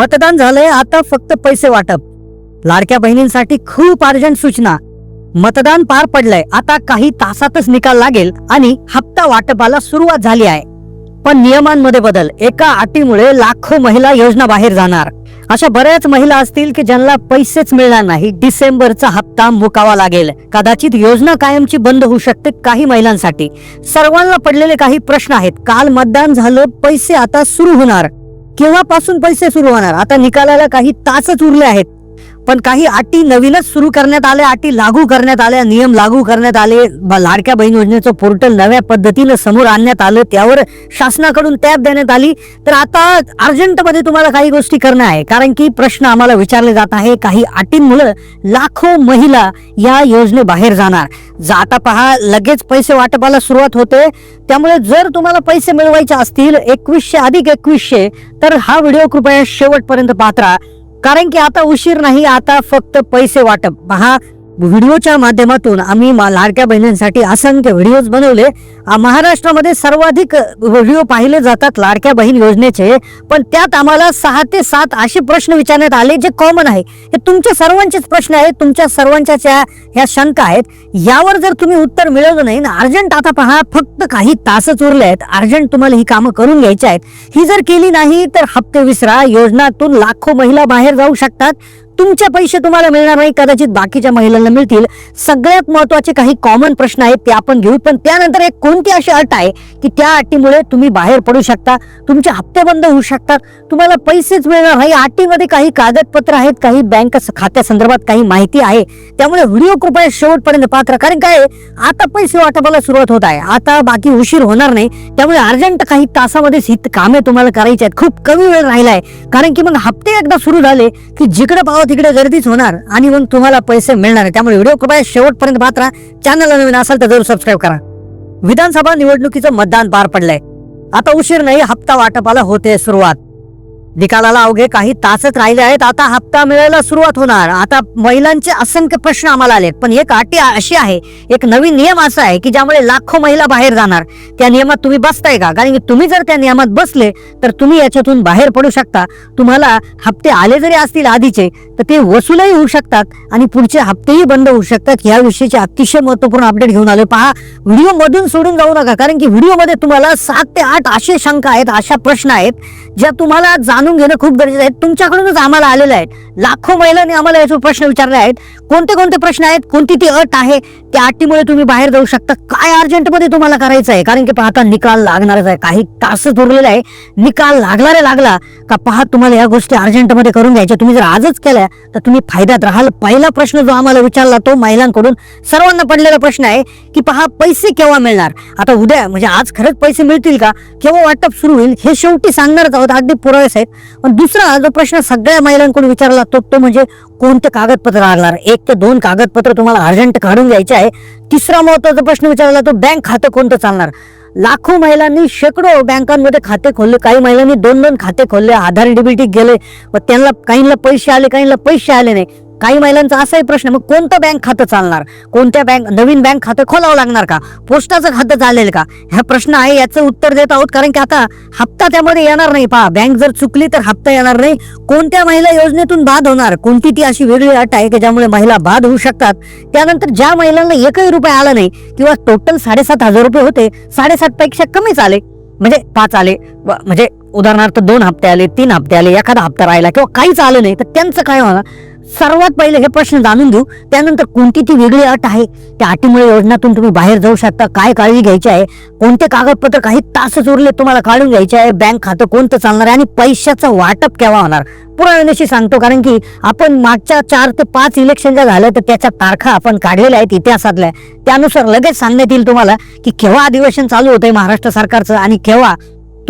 मतदान झालंय आता फक्त पैसे वाटप. लाडक्या बहिणींसाठी खूप अर्जंट सूचना. मतदान पार पडलंय आता काही तासातच निकाल लागेल आणि हप्ता वाटपाला सुरुवात झाली आहे. पण नियमांमध्ये बदल एका अटीमुळे लाखो महिला योजना बाहेर जाणार. अशा बऱ्याच महिला असतील की ज्यांना पैसेच मिळणार नाही डिसेंबरचा हप्ता मुकावा लागेल. कदाचित योजना कायमची बंद होऊ शकते काही महिलांसाठी. सर्वांना पडलेले काही प्रश्न आहेत काल मतदान झालं पैसे आता सुरू होणार. केव्हापासून पैसे सुरू होणार? आता निकालाला काही तासच उरले आहेत. पण काही अटी नवीनच सुरू करण्यात आल्या अटी लागू करण्यात आल्या नियम लागू करण्यात आले. लाडक्या बहीण योजनेचं पोर्टल नव्या पद्धतीनं समोर आणण्यात आलं त्यावर शासनाकडून टॅब देण्यात आली. तर आता अर्जंटमध्ये तुम्हाला काही गोष्टी करणं आहे कारण की प्रश्न आम्हाला विचारले जात आहे काही अटींमुळे लाखो महिला या योजनेबाहेर जाणार. जाता आता पहा लगेच पैसे वाटपाला सुरुवात होते. त्यामुळे जर तुम्हाला पैसे मिळवायचे असतील एकवीसशे अधिक एकवीसशे तर हा व्हिडिओ कृपया शेवटपर्यंत पात्रा कारण की आता उशीर नाही आता फक्त पैसे वाटप. महा व्हिडिओच्या माध्यमातून आम्ही लाडक्या बहिणींसाठी असंख्य व्हिडिओज बनवले. महाराष्ट्रामध्ये सर्वाधिक व्हिडिओ पाहिले जातात लाडक्या बहीण योजनेचे. पण त्यात आम्हाला सहा ते सात असे प्रश्न विचारण्यात आले जे कॉमन आहे. हे तुमच्या सर्वांचेच प्रश्न आहेत तुमच्या सर्वांच्या ह्या शंका आहेत. यावर जर तुम्ही उत्तर मिळवलं नाही ना अर्जंट आता पहा फक्त काही तासच उरले आहेत. अर्जंट तुम्हाला ही कामं करून घ्यायची आहेत. ही जर केली नाही तर हप्ते विसरा. योजनातून लाखो महिला बाहेर जाऊ शकतात. तुमचे पैसे तुम्हाला मिळणार नाही कदाचित बाकीच्या महिलांना मिळतील. सगळ्यात महत्त्वाचे काही कॉमन प्रश्न आहेत ते आपण घेऊ. पण त्यानंतर एक कोणती अशी अट आहे की त्या अटीमुळे तुम्ही बाहेर पडू शकता तुमचे हप्ते बंद होऊ शकतात तुम्हाला पैसेच मिळणार नाही. अटीमध्ये काही कागदपत्र आहेत काही बँक खात्यासंदर्भात काही माहिती आहे. त्यामुळे व्हिडिओ कृपया शेवटपर्यंत पात्र कारण काय आता पैसे वाटपाला सुरुवात होत आहे. आता बाकी उशीर होणार नाही. त्यामुळे अर्जंट काही तासामध्येच ही कामे तुम्हाला करायची आहेत. खूप कमी वेळ राहिला आहे कारण की मग हप्ते एकदा सुरू झाले की जिकडे पावत तिकडे गर्दीच होणार आणि मग तुम्हाला पैसे मिळणार आहे. त्यामुळे व्हिडिओ कृपया शेवटपर्यंत पाहत राहा. चॅनलला नवीन असाल तर जरूर सबस्क्राईब करा. विधानसभा निवडणुकीचं मतदान पार पडलंय. आता उशीर नाही हप्ता वाटपाला होते सुरुवात. निकालाला अवघे काही तासच राहिले आहेत. आता हप्ता मिळायला सुरुवात होणार. आता महिलांचे असंख्य प्रश्न आम्हाला आलेत. पण एक अटी अशी आहे एक नवीन नियम असा आहे की ज्यामुळे लाखो महिला बाहेर जाणार. त्या नियमात तुम्ही बसताय का? कारण की तुम्ही जर त्या नियमात बसले तर तुम्ही याच्यातून बाहेर पडू शकता. तुम्हाला हप्ते आले जरी असतील आधीचे तर ते वसूलही होऊ शकतात आणि पुढचे हप्तेही बंद होऊ शकतात. याविषयीचे अतिशय महत्त्वपूर्ण अपडेट घेऊन आलोय. पहा व्हिडिओ मधून सोडून जाऊ नका. कारण की व्हिडिओमध्ये तुम्हाला सात ते आठ असे शंका आहेत अशा प्रश्न आहेत ज्या तुम्हाला जाणून घेणं खूप गरजेचं आहे. तुमच्याकडूनच आम्हाला आलेलं आहे. लाखो महिलांनी आम्हाला याचे प्रश्न विचारले आहेत. कोणते कोणते प्रश्न आहेत? कोणती ती अट आहे? त्या अटीमुळे तुम्ही बाहेर जाऊ शकता. काय अर्जंटमध्ये तुम्हाला करायचं आहे? कारण की पाहता निकाल लागणारच आहे. काही तासच उरलेला आहे. निकाल लागला रे लागला का पहा तुम्हाला या गोष्टी अर्जंटमध्ये करून घ्यायच्या तुम्ही जर आजच केल्या तर तुम्ही फायद्यात राहाल. पहिला प्रश्न जो आम्हाला विचारला तो महिलांकडून सर्वांना पडलेला प्रश्न आहे की पहा पैसे केव्हा मिळणार? आता उद्या म्हणजे आज खरंच पैसे मिळतील का? केव्हा वाटप सुरू होईल? हे शेवटी सांगणारच आहोत. अगदी पुरावेच आहेत. पण दुसरा जो प्रश्न सगळ्या महिलांकडून विचारला तो तो म्हणजे कोणते कागदपत्र लागणार? एक ते दोन कागदपत्र तुम्हाला अर्जंट काढून घ्यायचे आहे. तिसरा महत्त्वाचा प्रश्न विचारला तो बँक खातं कोणतं चालणार? लाखो महिलांनी शेकडो बँकांमध्ये खाते खोलले काही महिलांनी दोन दोन खाते खोलले आधार डीबीटी गेले व त्यांना काहींना पैसे आले काहींना पैसे आले नाही. काही महिलांचा असाही प्रश्न मग कोणतं बँक खातं चालणार? कोणत्या बँक नवीन बँक खातं खोलावं लागणार का? पोस्टाचं खातं चालेल का? हा प्रश्न आहे याचं उत्तर देत आहोत कारण की आता हप्ता त्यामध्ये येणार नाही. पहा बँक जर चुकली तर हप्ता येणार नाही. कोणत्या महिला योजनेतून बाद होणार? कोणती ती अशी वेगळी अट आहे की ज्यामुळे महिला बाद होऊ शकतात? त्यानंतर ज्या महिलांना एकही रुपये आला नाही किंवा टोटल साडेसात हजार रुपये होते साडेसात पेक्षा कमीच आले. म्हणजे पाच आले. म्हणजे उदाहरणार्थ दोन हप्ते आले तीन हप्ते आले एखादा हप्ता राहिला किंवा काहीच आलं नाही तर त्यांचं काय होणार? सर्वात पहिले हे प्रश्न जाणून घेऊ. त्यानंतर कोणती ती वेगळी अट आहे? त्या अटीमुळे योजनातून तुम्ही बाहेर जाऊ शकता. काय काळजी घ्यायची आहे? कोणते कागदपत्र काही तासच उरले तुम्हाला काढून घ्यायचे आहे? बँक खातं कोणतं चालणार आहे? आणि पैशाचं वाटप केव्हा होणार? पुराव्याशी सांगतो कारण की आपण मागच्या चार ते पाच इलेक्शन ज्या झाल्या तर त्याच्या तारखा आपण काढलेल्या आहेत इतिहासातल्या. त्यानुसार लगेच सांगण्यात येईल तुम्हाला की केव्हा अधिवेशन चालू होतंय महाराष्ट्र सरकारचं आणि केव्हा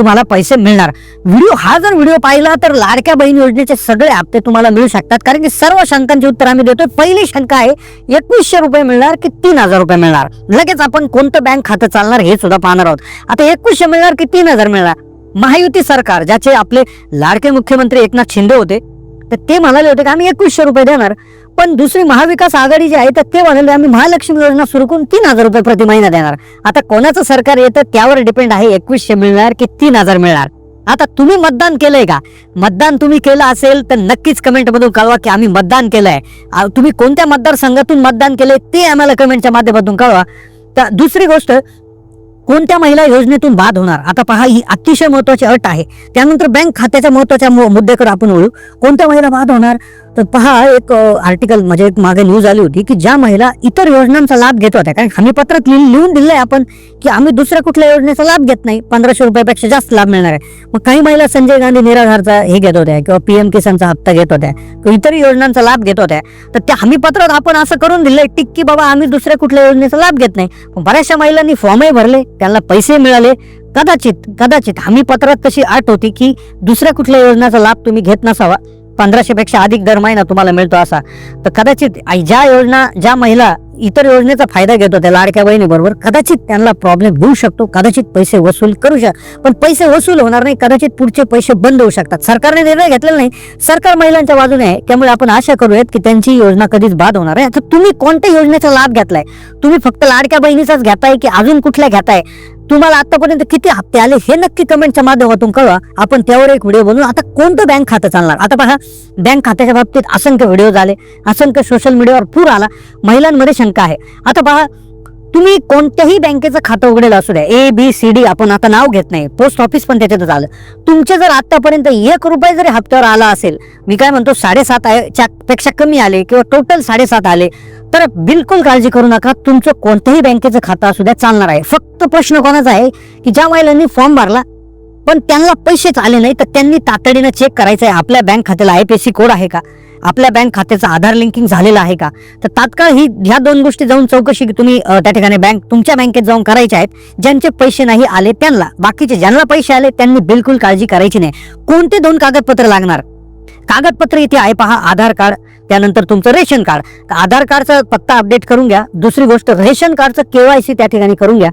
तुम्हाला पैसे मिळणार. व्हिडिओ हा जर व्हिडिओ पाहिला तर लाडक्या बहीण योजनेचे सगळे हप्ते तुम्हाला मिळू शकतात. कारण की सर्व शंकांची उत्तर आम्ही देतोय. पहिली शंका आहे एकवीसशे रुपये मिळणार की तीन हजार रुपये मिळणार? लगेच आपण कोणतं बँक खातं चालणार हे सुद्धा पाहणार आहोत. आता एकवीसशे मिळणार की तीन हजार मिळणार? महायुती सरकार ज्याचे आपले लाडके मुख्यमंत्री एकनाथ शिंदे होते तर ते म्हणाले होते की आम्ही एकवीसशे रुपये देणार. पण दुसरी महाविकास आघाडी जी आहे तर ते म्हणाले आम्ही महालक्ष्मी योजना सुरू करून तीन हजार रुपये प्रति महिना देणार. आता कोणाचं सरकार येतं त्यावर डिपेंड आहे एकवीसशे मिळणार की तीन हजार मिळणार. आता तुम्ही मतदान केलंय का? मतदान तुम्ही केलं असेल तर नक्कीच कमेंट मधून कळवा की आम्ही मतदान केलंय. तुम्ही कोणत्या मतदारसंघातून मतदान केलंय ते आम्हाला कमेंटच्या माध्यमातून कळवा. तर दुसरी गोष्ट कोणत्या महिला योजनेतून बाद होणार? आता पहा ही अतिशय महत्वाची अट आहे. त्यानंतर बँक खात्याच्या महत्त्वाच्या मुद्द्याकडे आपण वळू. कोणत्या महिला बाद होणार? तर पहा एक आर्टिकल म्हणजे एक मागे न्यूज आली होती की ज्या महिला इतर योजनांचा लाभ घेत होत्या कारण हमी पत्रात लिहून दिलंय आपण की आम्ही दुसऱ्या कुठल्या योजनेचा लाभ घेत नाही पंधराशे रुपयापेक्षा जास्त लाभ मिळणार आहे. मग काही महिला संजय गांधी निराधारचा हे घेत होत्या किंवा पीएम किसानचा हप्ता घेत होत्या किंवा इतर योजनांचा लाभ घेत होत्या. तर त्या हमी पत्रात आपण असं करून दिलंय टिक की बाबा आम्ही दुसऱ्या कुठल्या योजनेचा लाभ घेत नाही. पण बऱ्याचशा महिलांनी फॉर्मही भरले त्यांना पैसे मिळाले. कदाचित कदाचित हमी पत्रात तशी अट होती की दुसऱ्या कुठल्या योजनेचा लाभ तुम्ही घेत नसावा. पंधराशे पेक्षा अधिक दर महिना तुम्हाला मिळतो असा. तर कदाचित ज्या योजना ज्या महिला इतर योजनेचा फायदा घेत होत्या लाडक्या बहिणीबरोबर कदाचित त्यांना प्रॉब्लेम होऊ शकतो कदाचित पैसे वसूल करू शक पण पैसे वसूल होणार नाही कदाचित पुढचे पैसे बंद होऊ शकतात. सरकारने निर्णय घेतलेला नाही सरकार महिलांच्या बाजूने आहे त्यामुळे आपण आशा करूयात की त्यांची योजना कधीच बाद होणार आहे आता तुम्ही कोणत्या योजनेचा लाभ घेतलाय? तुम्ही फक्त लाडक्या बहिणीचाच घेताय की अजून कुठल्या घेताय? तुम्हाला आतापर्यंत किती हप्ते आले हे नक्की कमेंटच्या माध्यमातून कळवा. आपण त्यावर एक व्हिडिओ बनवू आता कोणतं बँक खातं चालणार? आता पहा बँक खात्याच्या बाबतीत असंख्य व्हिडिओ झाले असंख्य सोशल मीडियावर पूर आला महिलांमध्ये शंका आहे. आता पहा तुम्ही कोणत्याही बँकेचं खातं उघडेल असू द्या. ए बी सी डी आपण आता नाव घेत नाही. पोस्ट ऑफिस पण त्याच्यातच आलं. तुमचे जर आतापर्यंत एक रुपये जरी हप्त्यावर आला असेल मी काय म्हणतो साडेसात आहे- पेक्षा कमी आले किंवा टोटल साडेसात आले तर बिलकुल काळजी करू नका. तुमचं कोणत्याही बँकेचं खातं असू द्या चालणार आहे. फक्त प्रश्न कोणाचा आहे की ज्या महिलांनी फॉर्म भरला पण त्यांना पैसेच आले नाही तर त्यांनी तातडीनं चेक करायचं आहे आपल्या बँक खात्याला आय पी सी कोड आहे का? आपल्या बँक खात्याचं आधार लिंकिंग झालेलं आहे का? तर तात्काळ ही ह्या दोन गोष्टी जाऊन चौकशी की तुम्ही त्या ठिकाणी बँक तुमच्या बँकेत जाऊन करायच्या आहेत. ज्यांचे पैसे नाही आले त्यांना बाकीचे ज्यांना पैसे आले त्यांनी बिलकुल काळजी करायची नाही. कोणते दोन कागदपत्र लागणार? कागदपत्र इथे आहे पहा आधार कार्ड त्यानंतर तुमचं रेशन कार्ड. तर आधार कार्डचा पत्ता अपडेट करून घ्या. दुसरी गोष्ट रेशन कार्डचं केवायसी त्या ठिकाणी करून घ्या.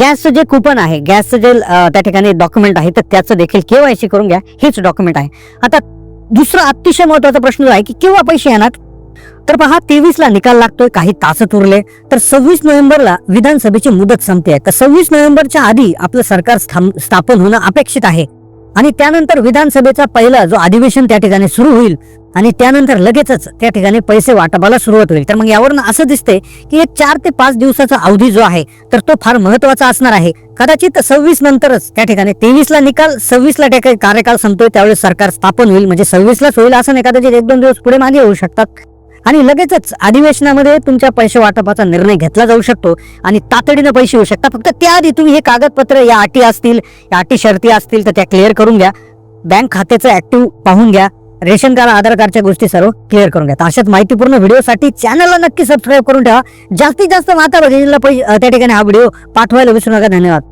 गॅसचं जे कुपन आहे गॅसचं जे त्या ठिकाणी डॉक्युमेंट आहे तर त्याचं देखील केवायसी करून घ्या. हेच डॉक्युमेंट आहे. आता दुसरा अतिशय महत्त्वाचा प्रश्न आहे की केव्हा पैसे येणार? तर पहा तेवीस ला निकाल लागतोय काही तास उरले तर सव्वीस नोव्हेंबरला विधानसभेची मुदत संपते. तर सव्वीस नोव्हेंबरच्या आधी आपलं सरकार स्थापन होणं अपेक्षित आहे. आणि त्यानंतर विधानसभेचा पहिला जो अधिवेशन त्या ठिकाणी सुरू होईल आणि त्यानंतर लगेचच त्या ठिकाणी पैसे वाटपाला सुरुवात होईल. तर मग यावरून असं दिसतंय की एक चार ते पाच दिवसाचा अवधी जो आहे तर तो फार महत्त्वाचा असणार आहे. कदाचित सव्वीस नंतरच त्या ठिकाणी तेवीस ला निकाल सव्वीस ला त्या कार्यकाळ संपतोय त्यावेळेस सरकार स्थापन होईल. म्हणजे सव्वीस लाच होईल असं नाही कदाचित एक दोन दिवस पुढे मागे होऊ शकतात. आणि लगेचच अधिवेशनामध्ये तुमच्या पैसे वाटपाचा निर्णय घेतला जाऊ शकतो आणि तातडीनं पैसे येऊ शकतात. फक्त त्याआधी तुम्ही हे कागदपत्र या अटी असतील या अटी शर्ती असतील तर त्या क्लिअर करून घ्या. बँक खात्याचं ऍक्टिव्ह पाहून घ्या. रेशन कार्ड आधार कार्डच्या गोष्टी सर्व क्लिअर करून घ्या. तर अशाच माहितीपूर्ण व्हिडिओसाठी चॅनलला नक्की सबस्क्राईब करून ठेवा. जास्तीत जास्त माता भगिनीला पै- त्या ठिकाणी हा व्हिडिओ पाठवायला विसरू नका. धन्यवाद.